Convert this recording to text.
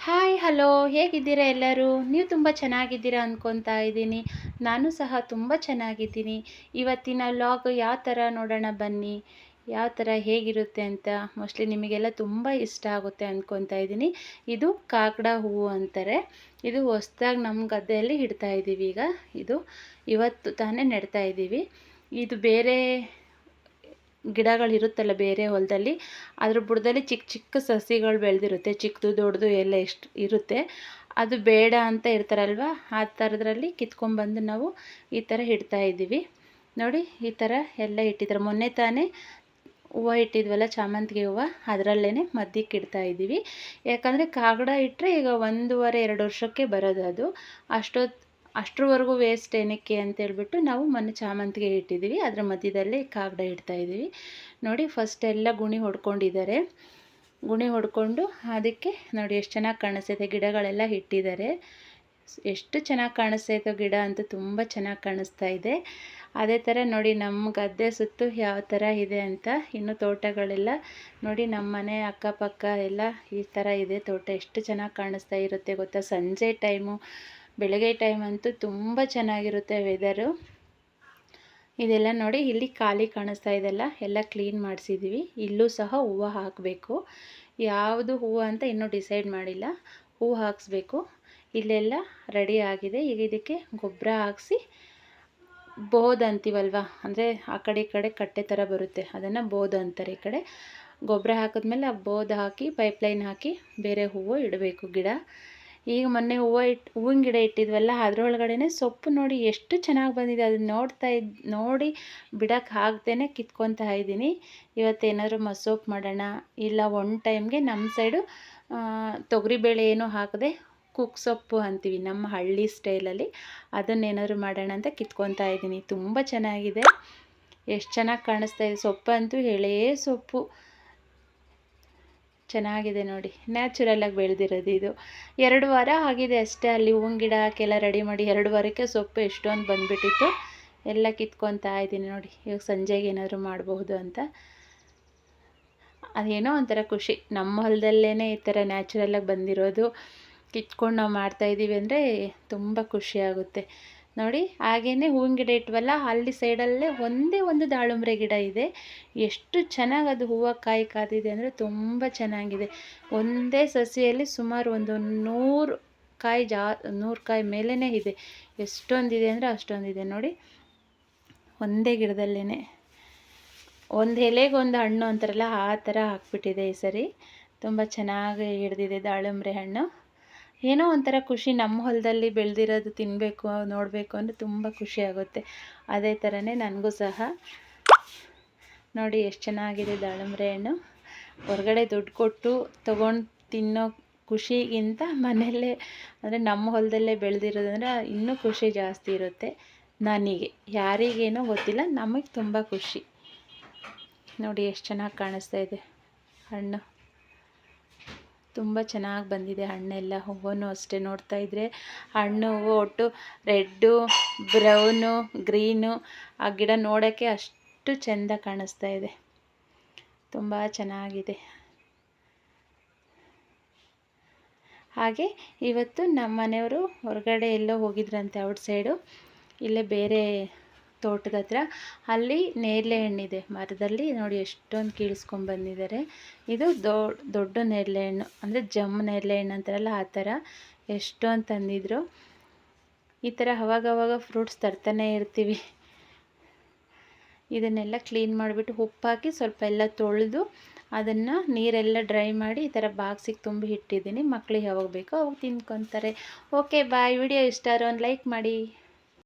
Hi hello ಹೇಗಿದ್ದೀರಾ ಎಲ್ಲರೂ? ನೀವು ತುಂಬ ಚೆನ್ನಾಗಿದ್ದೀರಾ ಅಂದ್ಕೊತಾ ಇದ್ದೀನಿ. ನಾನು ಸಹ ತುಂಬ ಚೆನ್ನಾಗಿದ್ದೀನಿ. ಇವತ್ತಿನ ವ್ಲಾಗ್ ಯಾವ ಥರ ನೋಡೋಣ ಬನ್ನಿ? ಯಾವ ಥರ ಹೇಗಿರುತ್ತೆ ಅಂತ ಮೋಸ್ಟ್ಲಿ ನಿಮಗೆಲ್ಲ ತುಂಬ ಇಷ್ಟ ಆಗುತ್ತೆ ಅಂದ್ಕೊತಾ ಇದ್ದೀನಿ. ಇದು ಕಾಕಡ ಹೂವು ಅಂತಾರೆ. ಇದು ಹೊಸ್ದಾಗಿ ನಮ್ಮ ಗದ್ದೆಯಲ್ಲಿ ಇಡ್ತಾ ಇದ್ದೀವಿ ಈಗ. ಇದು ಇವತ್ತು ತಾನೇ ನೆಡ್ತಾ ಇದ್ದೀವಿ ಇದು ಬೇರೆ ಗಿಡಗಳಿರುತ್ತಲ್ಲ ಬೇರೆ ಹೊಲದಲ್ಲಿ, ಅದ್ರ ಬುಡದಲ್ಲಿ ಚಿಕ್ಕ ಚಿಕ್ಕ ಸಸಿಗಳು ಬೆಳೆದಿರುತ್ತೆ ಚಿಕ್ಕದು ದೊಡ್ಡದು ಎಲ್ಲ ಎಷ್ಟು ಇರುತ್ತೆ. ಅದು ಬೇಡ ಅಂತ ಇರ್ತಾರಲ್ವ ಆ ಥರದ್ರಲ್ಲಿ ಕಿತ್ಕೊಂಡ್ಬಂದು ನಾವು ಈ ಥರ ಇಡ್ತಾ ಇದ್ದೀವಿ. ನೋಡಿ, ಈ ಥರ ಎಲ್ಲ ಇಟ್ಟಿದ್ದಾರೆ. ಮೊನ್ನೆ ತಾನೇ ಹೂವು ಇಟ್ಟಿದ್ವಲ್ಲ, ಚಾಮಂತಿಗೆ ಹೂವು ಅದರಲ್ಲೇ ಮಧ್ಯಕ್ಕೆ ಇಡ್ತಾ ಇದ್ದೀವಿ. ಯಾಕಂದರೆ ಕಾಗಡ ಇಟ್ಟರೆ ಈಗ ಒಂದೂವರೆ, ಎರಡು ವರ್ಷಕ್ಕೆ ಬರೋದು ಅದು. ಅಷ್ಟೊತ್ತು ಅಷ್ಟರವರೆಗೂ ವೇಸ್ಟ್ ಏನಕ್ಕೆ ಅಂತೇಳ್ಬಿಟ್ಟು ನಾವು ಮೊನ್ನೆ ಚಾಮಂತಿಗೆ ಇಟ್ಟಿದ್ದೀವಿ. ಅದರ ಮಧ್ಯದಲ್ಲಿ ಕಾಗಡ ಇಡ್ತಾಯಿದ್ದೀವಿ ನೋಡಿ ಫಸ್ಟ್ ಎಲ್ಲ ಗುಣಿ ಹೊಡ್ಕೊಂಡಿದ್ದಾರೆ. ಗುಣಿ ಹೊಡ್ಕೊಂಡು ಅದಕ್ಕೆ ನೋಡಿ, ಎಷ್ಟು ಚೆನ್ನಾಗಿ ಕಾಣಿಸ್ತೈತೆ ಗಿಡಗಳೆಲ್ಲ ಇಟ್ಟಿದ್ದಾರೆ. ಎಷ್ಟು ಚೆನ್ನಾಗಿ ಕಾಣಿಸ್ತೈತೋ ಗಿಡ ಅಂತ ತುಂಬ ಚೆನ್ನಾಗಿ ಕಾಣಿಸ್ತಾ ಇದೆ. ಅದೇ ಥರ ನೋಡಿ ನಮ್ಮ ಗದ್ದೆ ಸುತ್ತು ಯಾವ ಥರ ಇದೆ ಅಂತ ಇನ್ನು ತೋಟಗಳೆಲ್ಲ ನೋಡಿ ನಮ್ಮ ಮನೆ ಅಕ್ಕಪಕ್ಕ ಎಲ್ಲ ಈ ಥರ ಇದೆ. ತೋಟ ಎಷ್ಟು ಚೆನ್ನಾಗಿ ಕಾಣಿಸ್ತಾ ಇರುತ್ತೆ ಗೊತ್ತಾ? ಸಂಜೆ ಟೈಮು ಬೆಳಗ್ಗೆ ಟೈಮ್ ಅಂತೂ ತುಂಬ ಚೆನ್ನಾಗಿರುತ್ತೆ ವೆದರು ಇದೆಲ್ಲ ನೋಡಿ ಇಲ್ಲಿ ಖಾಲಿ ಕಾಣಿಸ್ತಾ ಇದೆಲ್ಲ, ಎಲ್ಲ ಕ್ಲೀನ್ ಮಾಡಿಸಿದ್ದೀವಿ ಇಲ್ಲೂ ಸಹ ಹೂವು ಹಾಕಬೇಕು. ಯಾವುದು ಹೂವು ಅಂತ ಇನ್ನೂ ಡಿಸೈಡ್ ಮಾಡಿಲ್ಲ. ಹೂವು ಹಾಕಿಸ್ಬೇಕು. ಇಲ್ಲೆಲ್ಲ ರೆಡಿ ಆಗಿದೆ. ಈಗ ಇದಕ್ಕೆ ಗೊಬ್ಬರ ಹಾಕಿಸಿ ಬೋದ್ ಅಂತೀವಲ್ವ? ಅಂದರೆ ಆ ಕಡೆ ಈ ಕಡೆ ಕಟ್ಟೆ ಥರ ಬರುತ್ತೆ. ಅದನ್ನು ಬೋದ್ ಅಂತಾರೆ ಈ ಕಡೆ. ಗೊಬ್ಬರ ಹಾಕಿದ್ಮೇಲೆ ಆ ಬೋದ್ ಹಾಕಿ ಪೈಪ್ಲೈನ್ ಹಾಕಿ ಬೇರೆ ಹೂವು ಇಡಬೇಕು ಗಿಡ. ಈಗ ಮೊನ್ನೆ ಹೂವು ಇಟ್ಟು ಹೂವಿನ ಗಿಡ ಇಟ್ಟಿದ್ವಲ್ಲ ಅದರೊಳಗಡೆ ಸೊಪ್ಪು ನೋಡಿ ಎಷ್ಟು ಚೆನ್ನಾಗಿ ಬಂದಿದೆ. ಅದನ್ನ ನೋಡ್ತಾ ಇದ್, ನೋಡಿ ಬಿಡೋಕ್ಕೆ ಆಗ್ದೇ ಕಿತ್ಕೊತಾ ಇದ್ದೀನಿ. ಇವತ್ತೇನಾದರೂ ಮಸೊಪ್ಪು ಮಾಡೋಣ, ಇಲ್ಲ ಒನ್ ಟೈಮ್ಗೆ ನಮ್ಮ ಸೈಡು ತೊಗರಿಬೇಳೆ ಏನು ಹಾಕದೆ ಕುಕ್ ಸೊಪ್ಪು ಅಂತೀವಿ ನಮ್ಮ ಹಳ್ಳಿ ಸ್ಟೈಲಲ್ಲಿ ಅದನ್ನೇನಾದರೂ ಮಾಡೋಣ ಅಂತ ಕಿತ್ಕೊತಾ ಇದ್ದೀನಿ. ತುಂಬ ಚೆನ್ನಾಗಿದೆ. ಎಷ್ಟು ಚೆನ್ನಾಗಿ ಕಾಣಿಸ್ತಾ ಇದೆ. ಸೊಪ್ಪಂತೂ ಹೇಳೇ ಸೊಪ್ಪು. ಚೆನ್ನಾಗಿದೆ ನೋಡಿ. ನ್ಯಾಚುರಲಾಗಿ ಬೆಳೆದಿರೋದು ಇದು. ಎರಡು ವಾರ ಆಗಿದೆ ಅಷ್ಟೇ, ಅಲ್ಲಿ ಹೂವಿನ ಗಿಡ ಹಾಕೆಲ್ಲ ರೆಡಿ ಮಾಡಿ ಎರಡು ವಾರಕ್ಕೆ ಸೊಪ್ಪು ಎಷ್ಟೊಂದು ಬಂದುಬಿಟ್ಟಿತ್ತು. ಎಲ್ಲ ಕಿತ್ಕೊತಾ ಇದ್ದೀನಿ ನೋಡಿ, ಇವಾಗ ಸಂಜೆಗೆ ಏನಾದರೂ ಮಾಡಬಹುದು ಅಂತ. ಅದೇನೋ ಒಂಥರ ಖುಷಿ. ನಮ್ಮ ಹೊಲದಲ್ಲೇ ಈ ಥರ ನ್ಯಾಚುರಲಾಗಿ ಬಂದಿರೋದು. ಕಿತ್ಕೊಂಡು ನಾವು ಮಾಡ್ತಾಯಿದ್ದೀವಿ ಅಂದರೆ ತುಂಬ ಖುಷಿಯಾಗುತ್ತೆ ನೋಡಿ ಹಾಗೆಯೇ ಹೂವಿನ ಗಿಡ ಇಟ್ವಲ್ಲ ಅಲ್ಲಿ ಸೈಡಲ್ಲೇ ಒಂದೇ ಒಂದು ದಾಳಿಂಬ್ರೆ ಗಿಡ ಇದೆ. ಎಷ್ಟು ಚೆನ್ನಾಗಿ ಅದು ಹೂವು ಕಾಯಿ ಕಾದಿದೆ ಅಂದರೆ ತುಂಬ ಚೆನ್ನಾಗಿದೆ. ಒಂದೇ ಸಸಿಯಲ್ಲಿ ಸುಮಾರು ಒಂದು ನೂರು ಕಾಯಿ ಜಾ, ನೂರು ಕಾಯಿ ಮೇಲೇ ಇದೆ. ಎಷ್ಟೊಂದಿದೆ ಅಂದರೆ ಅಷ್ಟೊಂದಿದೆ. ನೋಡಿ, ಒಂದೇ ಗಿಡದಲ್ಲೇ ಒಂದು ಎಲೆಗೊಂದು ಹಣ್ಣು ಅಂತಾರಲ್ಲ, ಆ ಥರ ಹಾಕ್ಬಿಟ್ಟಿದೆ ಈ ಸರಿ. ತುಂಬ ಚೆನ್ನಾಗಿ ಹಿಡ್ದಿದೆ ದಾಳಿಂಬ್ರೆ ಹಣ್ಣು. ಏನೋ ಒಂಥರ ಖುಷಿ ನಮ್ಮ ಹೊಲದಲ್ಲಿ ಬೆಳೆದಿರೋದು ತಿನ್ನಬೇಕು ನೋಡಬೇಕು ಅಂದರೆ ತುಂಬ ಖುಷಿ ಆಗುತ್ತೆ. ಅದೇ ಥರನೇ ನನಗೂ ಸಹ. ನೋಡಿ ಎಷ್ಟು ಚೆನ್ನಾಗಿದೆ ದಾಳಿಂಬ್ರೆ ಹಣ್ಣು. ಹೊರಗಡೆ ದುಡ್ಡು ಕೊಟ್ಟು ತೊಗೊಂಡು ತಿನ್ನೋ ಖುಷಿಗಿಂತ ಮನೆಯಲ್ಲೇ, ಅಂದರೆ ನಮ್ಮ ಹೊಲದಲ್ಲೇ ಬೆಳೆದಿರೋದಂದ್ರೆ ಇನ್ನೂ ಖುಷಿ ಜಾಸ್ತಿ ಇರುತ್ತೆ ನನಗೆ. ಯಾರಿಗೇನೋ ಗೊತ್ತಿಲ್ಲ, ನಮಗೆ ತುಂಬ ಖುಷಿ. ನೋಡಿ ಎಷ್ಟು ಚೆನ್ನಾಗಿ ಕಾಣಿಸ್ತಾ ಇದೆ ಹಣ್ಣು. ತುಂಬ ಚೆನ್ನಾಗಿ ಬಂದಿದೆ ಹಣ್ಣೆಲ್ಲ ಹೂವು ಅಷ್ಟೇ ನೋಡ್ತಾ ಇದ್ದರೆ ಹಣ್ಣು, ಹೂವು ಒಟ್ಟು ರೆಡ್ಡು, ಬ್ರೌನು, ಗ್ರೀನು, ಆ ಗಿಡ ನೋಡೋಕ್ಕೆ ಅಷ್ಟು ಚೆಂದ ಕಾಣಿಸ್ತಾ ಇದೆ. ತುಂಬ ಚೆನ್ನಾಗಿದೆ. ಹಾಗೆ ಇವತ್ತು ನಮ್ಮ ಮನೆಯವರು ಹೊರಗಡೆ ಎಲ್ಲೋ ಹೋಗಿದ್ರಂತೆ ಔಟ್ ಸೈಡು ಇಲ್ಲೇ ಬೇರೆ ತೋಟದ ಹತ್ರ. ಅಲ್ಲಿ ನೇರಳೆ ಹಣ್ಣಿದೆ. ಮರದಲ್ಲಿ ನೋಡಿ ಎಷ್ಟೊಂದು ಕೀಳಿಸ್ಕೊಂಡು ಬಂದಿದ್ದಾರೆ. ಇದು ದೊಡ್ಡ ನೇರಳೆ ಹಣ್ಣು. ಅಂದರೆ ಜಮ್ ನೇರಳೆ ಹಣ್ಣು ಅಂತಾರಲ್ಲ ಆ ಥರ ಎಷ್ಟೊಂದು ತಂದಿದ್ರು. ಈ ಥರ ಅವಾಗವಾಗ ಫ್ರೂಟ್ಸ್ ತರ್ತಾನೆ ಇರ್ತೀವಿ. ಇದನ್ನೆಲ್ಲ ಕ್ಲೀನ್ ಮಾಡಿಬಿಟ್ಟು ಉಪ್ಪಾಕಿ ಸ್ವಲ್ಪ ಎಲ್ಲ ತೊಳೆದು ಅದನ್ನು ನೀರೆಲ್ಲ ಡ್ರೈ ಮಾಡಿ ಈ ಥರ ಬಾಕ್ಸಿಗೆ ತುಂಬಿ ಇಟ್ಟಿದ್ದೀನಿ. ಮಕ್ಳಿಗೆ ಯಾವಾಗ ಬೇಕೋ ಅವಾಗ ತಿನ್ಕೊತಾರೆ. ಓಕೆ, ಬಾಯ್. ವಿಡಿಯೋ ಇಷ್ಟ ಒಂದು ಲೈಕ್ ಮಾಡಿ.